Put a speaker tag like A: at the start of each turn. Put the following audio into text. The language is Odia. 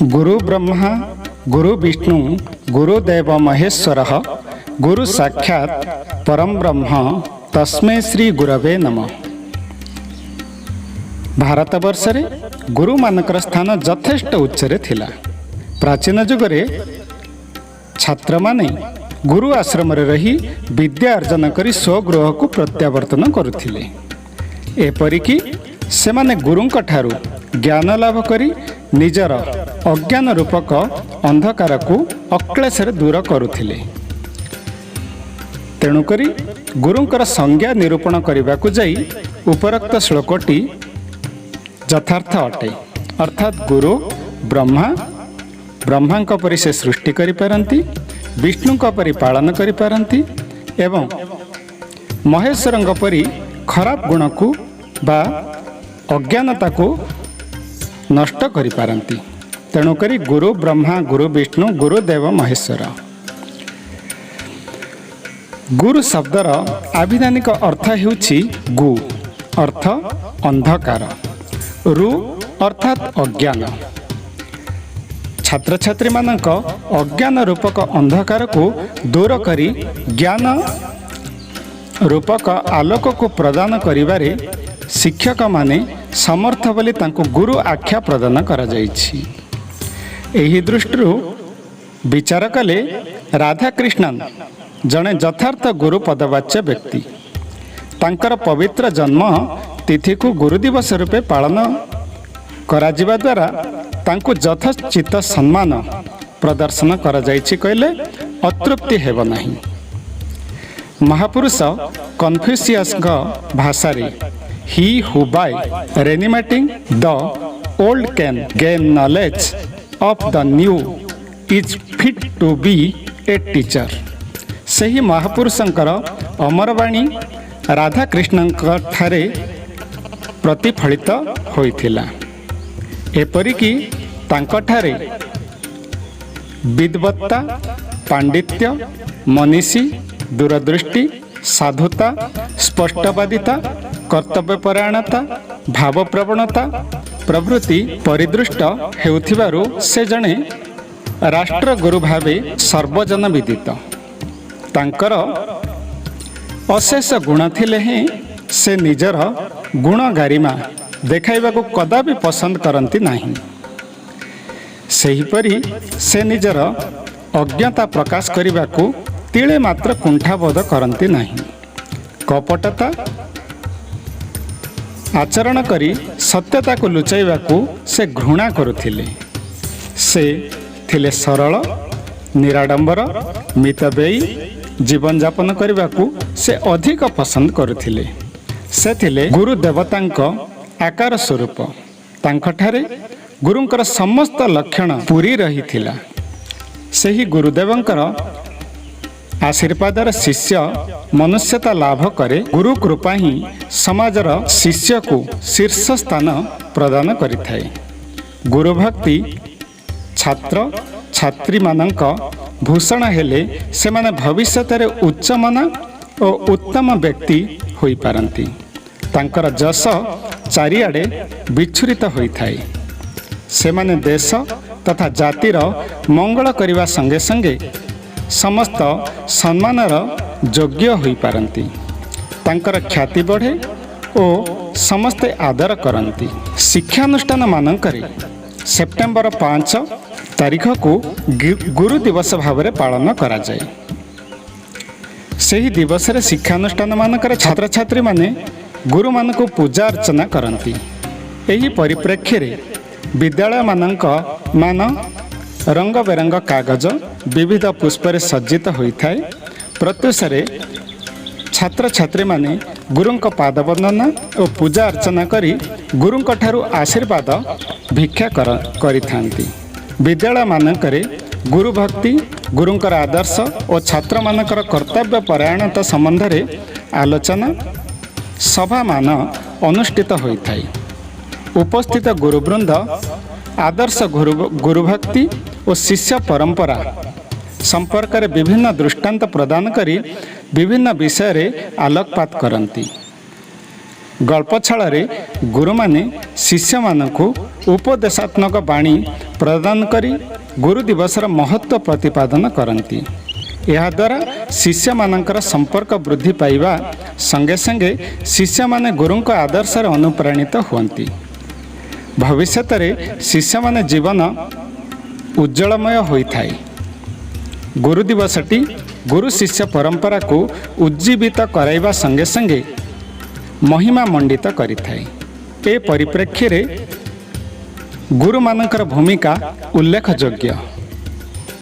A: ଗୁରୁ ବ୍ରହ୍ମା ଗୁରୁ ବିଷ୍ଣୁ ଗୁରୁଦେବ ମହେଶ୍ୱର ଗୁରୁ ସାକ୍ଷାତ ପରମ ବ୍ରହ୍ମ ତସ୍ମେ ଶ୍ରୀ ଗୁରବେ ନମ ଭାରତବର୍ଷରେ ଗୁରୁମାନଙ୍କର ସ୍ଥାନ ଯଥେଷ୍ଟ ଉଚ୍ଚରେ ଥିଲା ପ୍ରାଚୀନ ଯୁଗରେ ଛାତ୍ରମାନେ ଗୁରୁ ଆଶ୍ରମରେ ରହି ବିଦ୍ୟା ଅର୍ଜନ କରି ସ୍ୱଗୃହକୁ ପ୍ରତ୍ୟାବର୍ତ୍ତନ କରୁଥିଲେ ଏପରିକି ସେମାନେ ଗୁରୁଙ୍କ ଠାରୁ ଜ୍ଞାନ ଲାଭ କରି ନିଜର ଅଜ୍ଞାନ ରୂପକ ଅନ୍ଧକାରକୁ ଅକ୍ଳେଶରେ ଦୂର କରୁଥିଲେ। ତେଣୁକରି ଗୁରୁଙ୍କର ସଂଜ୍ଞା ନିରୂପଣ କରିବାକୁ ଯାଇ ଉପରୋକ୍ତ ଶ୍ଲୋକଟି ଯଥାର୍ଥ ଅଟେ। ଅର୍ଥାତ୍ ଗୁରୁ ବ୍ରହ୍ମା ବ୍ରହ୍ମାଙ୍କ ପରି ସେ ସୃଷ୍ଟି କରିପାରନ୍ତି ବିଷ୍ଣୁଙ୍କ ପରି ପାଳନ କରିପାରନ୍ତି ଏବଂ ମହେଶ୍ୱରଙ୍କ ପରି ଖରାପ ଗୁଣକୁ ବା ଅଜ୍ଞାନତାକୁ ନଷ୍ଟ କରିପାରନ୍ତି। ତେଣୁକରି ଗୁରୁ ବ୍ରହ୍ମା ଗୁରୁ ବିଷ୍ଣୁ ଗୁରୁଦେବ ମହେଶ୍ୱର। ଗୁରୁ ଶବ୍ଦର ଆଭିଧାନିକ ଅର୍ଥ ହେଉଛି ଗୁ ଅର୍ଥ ଅନ୍ଧକାର। ରୁ ଅର୍ଥାତ୍ ଅଜ୍ଞାନ। ଛାତ୍ରଛାତ୍ରୀମାନଙ୍କ ଅଜ୍ଞାନ ରୂପକ ଅନ୍ଧକାରକୁ ଦୂର କରି ଜ୍ଞାନ ରୂପକ ଆଲୋକକୁ ପ୍ରଦାନ କରିବାରେ ଶିକ୍ଷକମାନେ ସମର୍ଥ ବୋଲି ତାଙ୍କୁ ଗୁରୁ ଆଖ୍ୟା ପ୍ରଦାନ କରାଯାଇଛି। ଏହି ଦୃଷ୍ଟିରୁ ବିଚାର କଲେ ରାଧାକ୍ରିଷ୍ଣନ୍ ଜଣେ ଯଥାର୍ଥ ଗୁରୁ ପଦବାଚ୍ୟ ବ୍ୟକ୍ତି। ତାଙ୍କର ପବିତ୍ର ଜନ୍ମ ତିଥିକୁ ଗୁରୁ ଦିବସ ରୂପେ ପାଳନ କରାଯିବା ଦ୍ୱାରା ତାଙ୍କୁ ଯଥୋଚିତ ସମ୍ମାନ ପ୍ରଦର୍ଶନ କରାଯାଇଛି କହିଲେ ଅତୃପ୍ତି ହେବ ନାହିଁ। ମହାପୁରୁଷ କନଫ୍ୟୁସିୟସଙ୍କ ଭାଷାରେ he who by reanimating the old can gain knowledge of the new is fit to be a teacher ସେହି ମହାପୁରୁଷଙ୍କର ଅମରବାଣୀ ରାଧାକୃଷ୍ଣଙ୍କ ଠାରେ ପ୍ରତିଫଳିତ ହୋଇଥିଲା। ଏପରିକି ତାଙ୍କଠାରେ ବିଦ୍ବତ୍ତା ପାଣ୍ଡିତ୍ୟ ମନୀଷୀ ଦୂରଦୃଷ୍ଟି ସାଧୁତା ସ୍ପଷ୍ଟବାଦିତା କର୍ତ୍ତବ୍ୟପରାୟଣତା ଭାବପ୍ରବଣତା ପ୍ରଭୃତି ପରିଦୃଷ୍ଟ ହେଉଥିବାରୁ ସେ ଜଣେ ରାଷ୍ଟ୍ରଗୁରୁ ଭାବେ ସର୍ବଜନ ବିଦିତ ତାଙ୍କର ଅଶେଷ ଗୁଣ ଥିଲେ ହିଁ ସେ ନିଜର ଗୁଣ ଗାରିମା ଦେଖାଇବାକୁ କଦାପି ପସନ୍ଦ କରନ୍ତି ନାହିଁ। ସେହିପରି ସେ ନିଜର ଅଜ୍ଞତା ପ୍ରକାଶ କରିବାକୁ ତିଳେ ମାତ୍ର କୁଣ୍ଠାବୋଧ କରନ୍ତି ନାହିଁ। କପଟତା ଆଚରଣ କରି ସତ୍ୟତାକୁ ଲୁଚାଇବାକୁ ସେ ଘୃଣା କରୁଥିଲେ। ସେ ଥିଲେ ସରଳ ନିରାଡ଼ମ୍ବର ମିତବ୍ୟୟୀ ଜୀବନଯାପନ କରିବାକୁ ସେ ଅଧିକ ପସନ୍ଦ କରୁଥିଲେ। ସେ ଥିଲେ ଗୁରୁ ଦେବତାଙ୍କ ଆକାର ସ୍ୱରୂପ। ତାଙ୍କଠାରେ ଗୁରୁଙ୍କର ସମସ୍ତ ଲକ୍ଷଣ ପୁରୀ ରହିଥିଲା। ସେହି ଗୁରୁଦେବଙ୍କର ଆଶୀର୍ବାଦର ଶିଷ୍ୟ ମନୁଷ୍ୟତା ଲାଭ କରେ ଗୁରୁ କୃପା ହିଁ ସମାଜର ଶିଷ୍ୟକୁ ଶୀର୍ଷ ସ୍ଥାନ ପ୍ରଦାନ କରିଥାଏ। ଗୁରୁ ଭକ୍ତି ଛାତ୍ର ଛାତ୍ରୀମାନଙ୍କ ଭୂଷଣ ହେଲେ ସେମାନେ ଭବିଷ୍ୟତରେ ଉଚ୍ଚମନା ଓ ଉତ୍ତମ ବ୍ୟକ୍ତି ହୋଇପାରନ୍ତି। ତାଙ୍କର ଯଶ ଚାରିଆଡ଼େ ବିଚ୍ଛୁରିତ ହୋଇଥାଏ। ସେମାନେ ଦେଶ ତଥା ଜାତିର ମଙ୍ଗଳ କରିବା ସଙ୍ଗେ ସଙ୍ଗେ ସମସ୍ତ ସମ୍ମାନର ଯୋଗ୍ୟ ହୋଇପାରନ୍ତି। ତାଙ୍କର ଖ୍ୟାତି ବଢ଼େ ଓ ସମସ୍ତେ ଆଦର କରନ୍ତି। ଶିକ୍ଷାନୁଷ୍ଠାନ ମାନଙ୍କରେ ସେପ୍ଟେମ୍ବର ପାଞ୍ଚ ତାରିଖକୁ ଗୁରୁ ଦିବସ ଭାବରେ ପାଳନ କରାଯାଏ। ସେହି ଦିବସରେ ଶିକ୍ଷାନୁଷ୍ଠାନ ମାନଙ୍କରେ ଛାତ୍ରଛାତ୍ରୀମାନେ ଗୁରୁମାନଙ୍କୁ ପୂଜା ଅର୍ଚ୍ଚନା କରନ୍ତି। ଏହି ପରିପ୍ରେକ୍ଷୀରେ ବିଦ୍ୟାଳୟମାନଙ୍କ ମାନ ରଙ୍ଗ ବେରଙ୍ଗ କାଗଜ ବିବିଧ ପୁଷ୍ପରେ ସଜ୍ଜିତ ହୋଇଥାଏ। ପ୍ରତ୍ୟୁଷରେ ଛାତ୍ରଛାତ୍ରୀମାନେ ଗୁରୁଙ୍କ ପାଦ ବନ୍ଦନା ଓ ପୂଜା ଅର୍ଚ୍ଚନା କରି ଗୁରୁଙ୍କ ଠାରୁ ଆଶୀର୍ବାଦ ଭିକ୍ଷା କର କରିଥାନ୍ତି। ବିଦ୍ୟାଳୟମାନଙ୍କରେ ଗୁରୁ ଭକ୍ତି ଗୁରୁଙ୍କର ଆଦର୍ଶ ଓ ଛାତ୍ରମାନଙ୍କର କର୍ତ୍ତବ୍ୟ ପରାୟଣତା ସମ୍ବନ୍ଧରେ ଆଲୋଚନା ସଭାମାନ ଅନୁଷ୍ଠିତ ହୋଇଥାଏ। ଉପସ୍ଥିତ ଗୁରୁବୃନ୍ଦ ଆଦର୍ଶ ଗୁରୁ ଗୁରୁଭକ୍ତି ଓ ଶିଷ୍ୟ ପରମ୍ପରା ସମ୍ପର୍କରେ ବିଭିନ୍ନ ଦୃଷ୍ଟାନ୍ତ ପ୍ରଦାନ କରି ବିଭିନ୍ନ ବିଷୟରେ ଆଲୋକପାତ କରନ୍ତି। ଗଳ୍ପ ଛଳରେ ଗୁରୁମାନେ ଶିଷ୍ୟମାନଙ୍କୁ ଉପଦେଶାତ୍ମକ ବାଣୀ ପ୍ରଦାନ କରି ଗୁରୁ ଦିବସର ମହତ୍ଵ ପ୍ରତିପାଦନ କରନ୍ତି। ଏହାଦ୍ୱାରା ଶିଷ୍ୟମାନଙ୍କର ସମ୍ପର୍କ ବୃଦ୍ଧି ପାଇବା ସଙ୍ଗେ ସଙ୍ଗେ ଶିଷ୍ୟମାନେ ଗୁରୁଙ୍କ ଆଦର୍ଶରେ ଅନୁପ୍ରାଣିତ ହୁଅନ୍ତି। ଭବିଷ୍ୟତରେ ଶିଷ୍ୟମାନେ ଜୀବନ ଉଜ୍ଜଳମୟ ହୋଇଥାଏ। ଗୁରୁ ଦିବସଟି ଗୁରୁ ଶିଷ୍ୟ ପରମ୍ପରାକୁ ଉଜ୍ଜୀବିତ କରାଇବା ସଙ୍ଗେ ସଙ୍ଗେ ମହିମା ମଣ୍ଡିତ କରିଥାଏ। ଏ ପରିପ୍ରେକ୍ଷୀରେ ଗୁରୁମାନଙ୍କର ଭୂମିକା ଉଲ୍ଲେଖଯୋଗ୍ୟ।